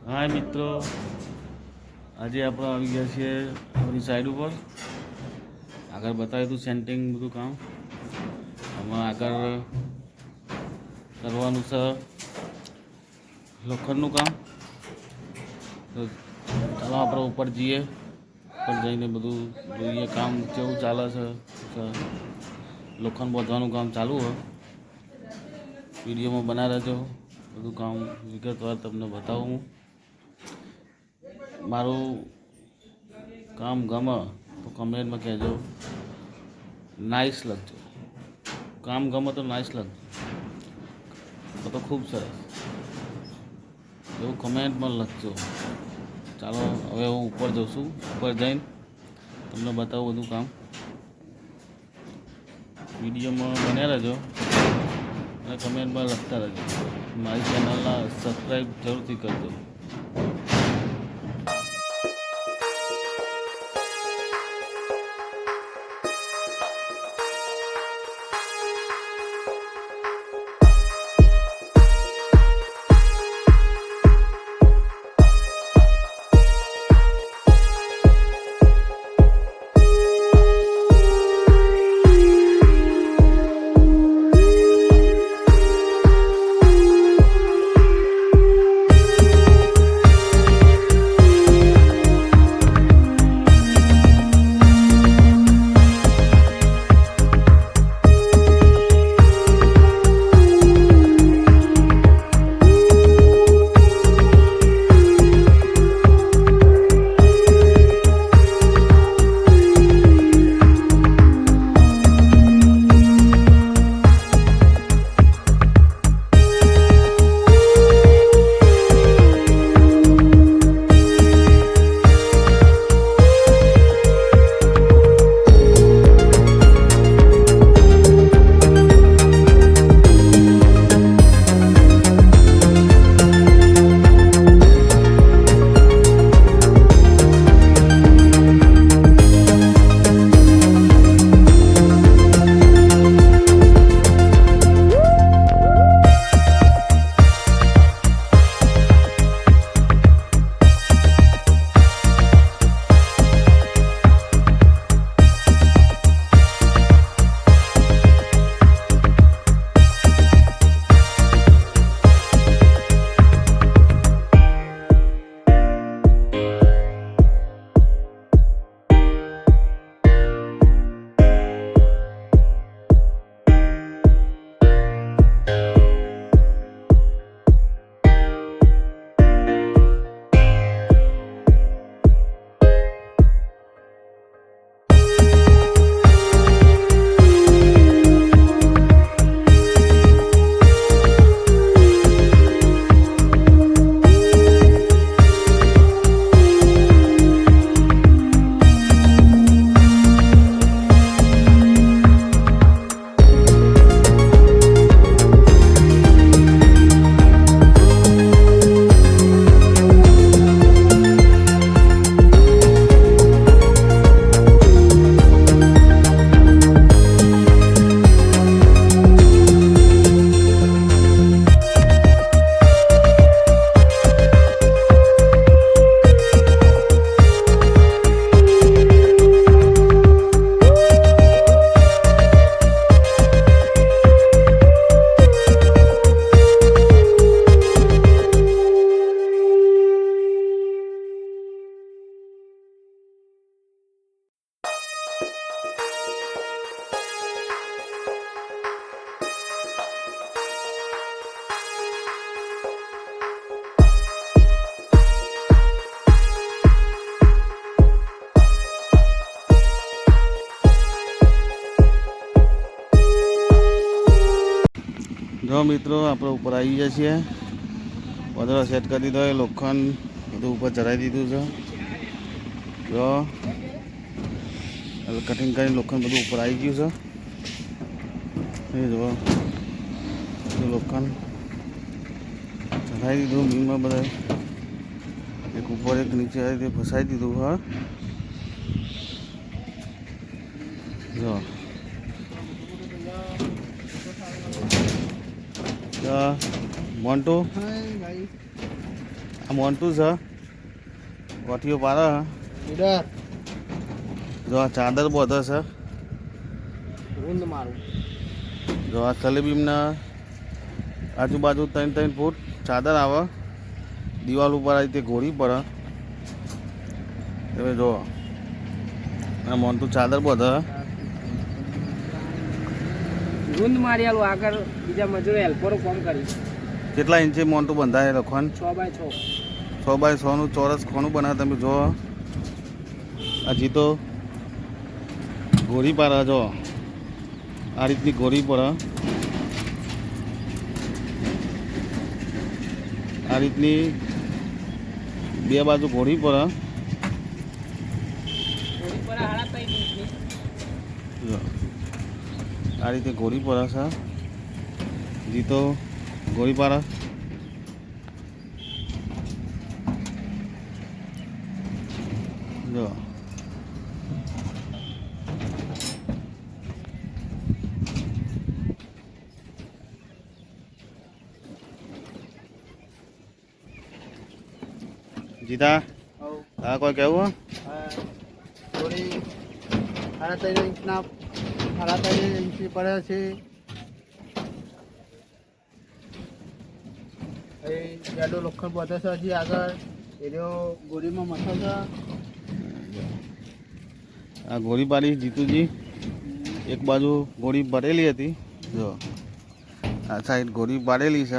હાય મિત્રો. આજે આપણે આવી ગયા છીએ આપણી સાઈડ ઉપર. આગળ બતાવ્યું હતું સેન્ટિંગ બધું કામ. આમાં આગળ કરવાનું છે લોખંડનું કામ. તો ચાલો આપણે ઉપર જઈએ. ઉપર જઈને બધું જોઈએ કામ કેવું ચાલે છે. લોખંડ બાંધવાનું કામ ચાલુ હોય. વિડીયોમાં બના રહેજો બધું કામ વિગતવાર તમને બતાવું હું. મારું કામ ગમે તો કમેન્ટમાં કહેજો. નાઇસ લખજો કામ ગમે તો નાઇસ લખજો તો ખૂબ સરસ. એવું કમેન્ટમાં લખજો. ચાલો, હવે હું ઉપર જઉં છું. ઉપર જઈને તમને બતાવું બધું કામ. વિડીયોમાં બન્યા રહેજો અને કમેન્ટમાં લખતા રહેજો. મારી ચેનલના સબસ્ક્રાઈબ જરૂરથી કરજો. જો મિત્રો, આપણે ઉપર આવી ગયા છીએ. પદરો સેટ કરી દીધો, એ લોખંડ બધું ઉપર ચડાવી દીધું છે. જો કટિંગ કરીને લોખંડ બધું ઉપર આવી ગયું છે. એ જો લોખંડ ચડાવી દીધું મીનમાં બધા એક ઉપર, એક નીચે આવી રીતે ફસાઈ દીધું, હા. જો મોન્ટુ આ મોન્ટું છે કોઠીઓ ઈડર જો આ ચાદર બધે છે જો આ સલેબીમના આજુબાજુ ત્રણ ત્રણ ફૂટ ચાદર આવે. દિવાલ ઉપર આવી તે ગોળી પડે તમે જો. આ મોન્ટું ચાદર બધે રૂંદ મારી આગળ બીજા મજૂરો હેલ્પરો કોમ કરી કેટલા ઇંચે મોટું બંધાય લખવાનું? છ બાય છ. છ બાય છનું ચોરસ ખોનું બનાવે તમે જો આ જીતો. ગોરી પારા જો આ રીતની ગોળી પડે. આ રીતની બે બાજુ ગોળી પડે. પર આ રીતે ગોળી પડે છે. જીતો. ગોળી પાડે જો. જીતા હા કોઈ કેવું થોડી સાડા ત્રણ ઇંચના સાડા ત્રણ ઇંચની પડે છે. આ ગોળી પાડી જીતુજી, એક બાજુ ગોળી ભરેલી હતી, જો. આ સાઈડ ગોળી પાડેલી છે.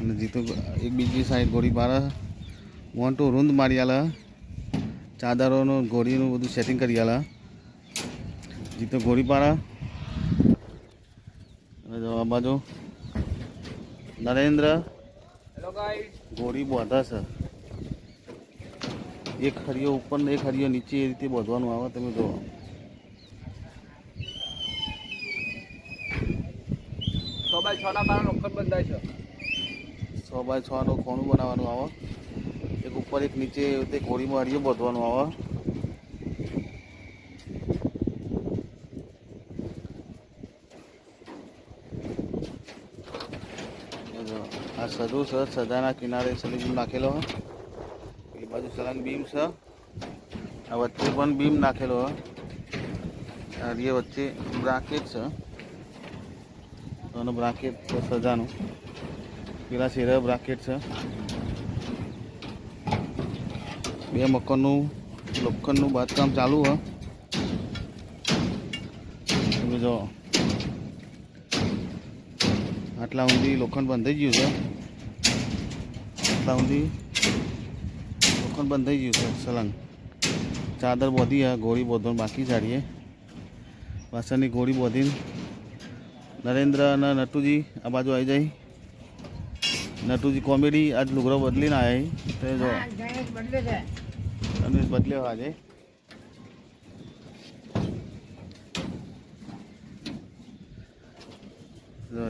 અને જીતુ એક બીજી સાઈડ ગોળી પાડે ટુ, રૂંદ મારી આલે. ચાદરોનું, ગોળીનું બધું સેટિંગ કરી આલે. જીતુ ગોળી પાડે આ બાજુ નરેન્દ્ર ગોળી બાંધે છે. એક હરિયો ઉપર ને એક હરિયો નીચે એ રીતે બાંધવાનું આવે તમે જુઓ. સો બાય છ ના બંધાય છે. છ બાય છ નું ખોણું બનાવવાનું આવે. એક ઉપર એક નીચે એ રીતે ગોળીમાં હરિયો બાંધવાનું આવે એ જો, સજુ છે સજાના કિનારે સલીબીમ નાખેલો હોય પેલી બાજુ સળંગ બીમ છે. આ વચ્ચે પણ બીમ નાખેલો હોય આ વચ્ચે બ્રાકેટ છે. અને બ્રાકેટ છે સજાનું. પેલા શેરે બ્રાકેટ છે. બે મકાનનું, લોખંડનું બાંધકામ ચાલુ હ. જો, આટલા ઊંધી લોખંડ બંધાઈ ગયું છે. આટલા ઊંધી લોખંડ બંધાઈ ગયું છે સલંગ ચાદર બોધી આ ગોળી બોધવાનું બાકી ચાડીએ પાછળની ગોળી બોધીને નરેન્દ્ર અને નટુજી આ બાજુ આવી જાય. નટુજી કોમેડી આજ લુગડો બદલીને આવ્યા તે જો. ગણેશ બદલ્યો આજે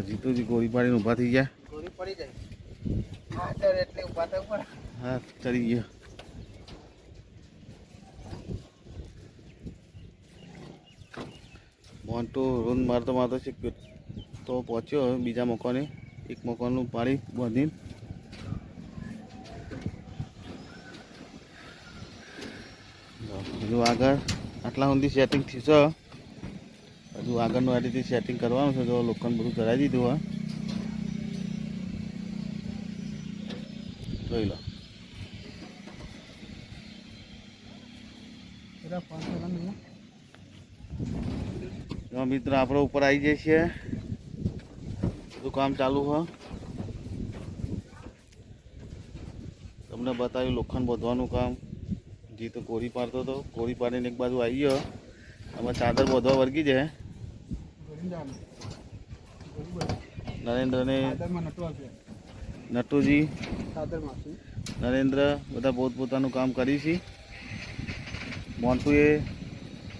જીતુજી ગોળી પાડીને ઊભા થઈ ગયા. ગોળી પડી જાય. સર એટલે હા, ચડી ગયા. મોન્ટુ રૂન મારતો મારતો છે તો પહોંચ્યો બીજા મકાને. એક મકાનનું પાણી બાંધીને. હજુ આગળ આટલા સુધી સેટિંગ થયું છે હજુ આગળનું આ રીતે સેટિંગ કરવાનું છે જો લોખંડ બધું કરાવી દીધું હોય જોઈ લો. જો મિત્ર આપણે ઉપર આવી જઈએ છીએ. બધું કામ ચાલુ હ. તમને બતાવ્યું લોખંડ બાંધવાનું કામ. જી તો કોરી પાડતો હતો. કોરી પાડીને એક બાજુ આવી ગયો. આમાં ચાદર બાંધવા વર્ગી જાય નરેન્દ્રને નટુજી નરેન્દ્ર બધા પોત પોતાનું કામ કરી છે. મોન્ટુએ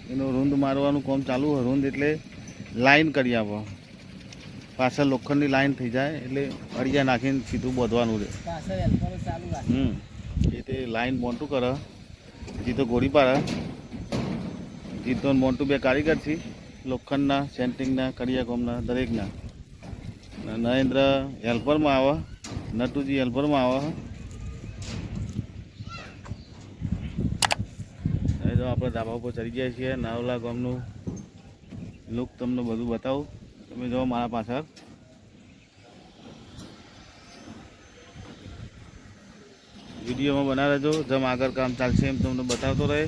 એનું રૂંદ મારવાનું કામ ચાલુ હોય રૂંદ એટલે લાઈન કરી આપો. પાછળ લોખંડની લાઈન થઈ જાય એટલે અડિયા નાખીને સીધું બોધવાનું રહે. હમ. એ તે લાઈન મોન્ટું કરે. જીતો ગોળી પાડે. જીતો મોન્ટું બે કારીગર છે. લોખંડના સેન્ટિંગના કડિયા કોમના દરેકના. નરેન્દ્ર હેલ્પરમાં આવે. નટુજી હેલ્પરમાં આવે હવે જો આપણે ધાબા ઉપર ચડી ગયા છીએ, નાવલા ગામનું લુક તમને બધું બતાવું. તમે જો મારા પાછળ. વિડીયોમાં બના રહેજો જેમ આગળ કામ ચાલશે એમ તમને બતાવતો રહે.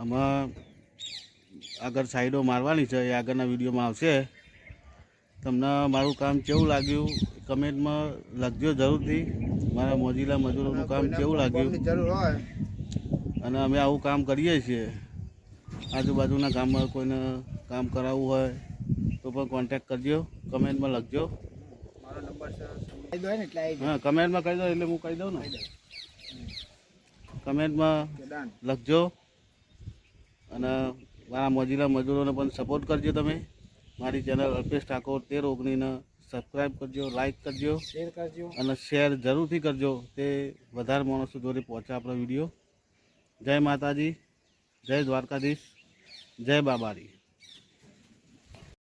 આમાં આગળ સાઈડો મારવાની છે એ આગળના વિડીયોમાં આવશે. તમને મારું કામ કેવું લાગ્યું કમેન્ટમાં લખજો જરૂરથી. મારા મોજીલા મજૂરોનું કામ કેવું લાગ્યું? અને અમે આવું કામ કરીએ છીએ. આજુબાજુના ગામમાં કોઈને કામ કરાવવું હોય તો પણ કોન્ટેક્ટ કરજો કમેન્ટમાં લખજો. હા કમેન્ટમાં કહી દો એટલે હું કહી દઉં ને. કમેન્ટમાં લખજો. અને મારા મોજીલા મજૂરોને પણ સપોર્ટ કરજો તમે. મારી ચેનલ અલ્પેશ ઠાકોર તેર ઓગણીને સબસ્ક્રાઈબ કરજો લાઈક કરજો શેર કરજો. અને શેર જરૂરથી કરજો. તે વધારે માણસો જોડે પહોંચે આપણો વીડિયો. જય માતાજી જય દ્વારકાધીશ જય બાબારી.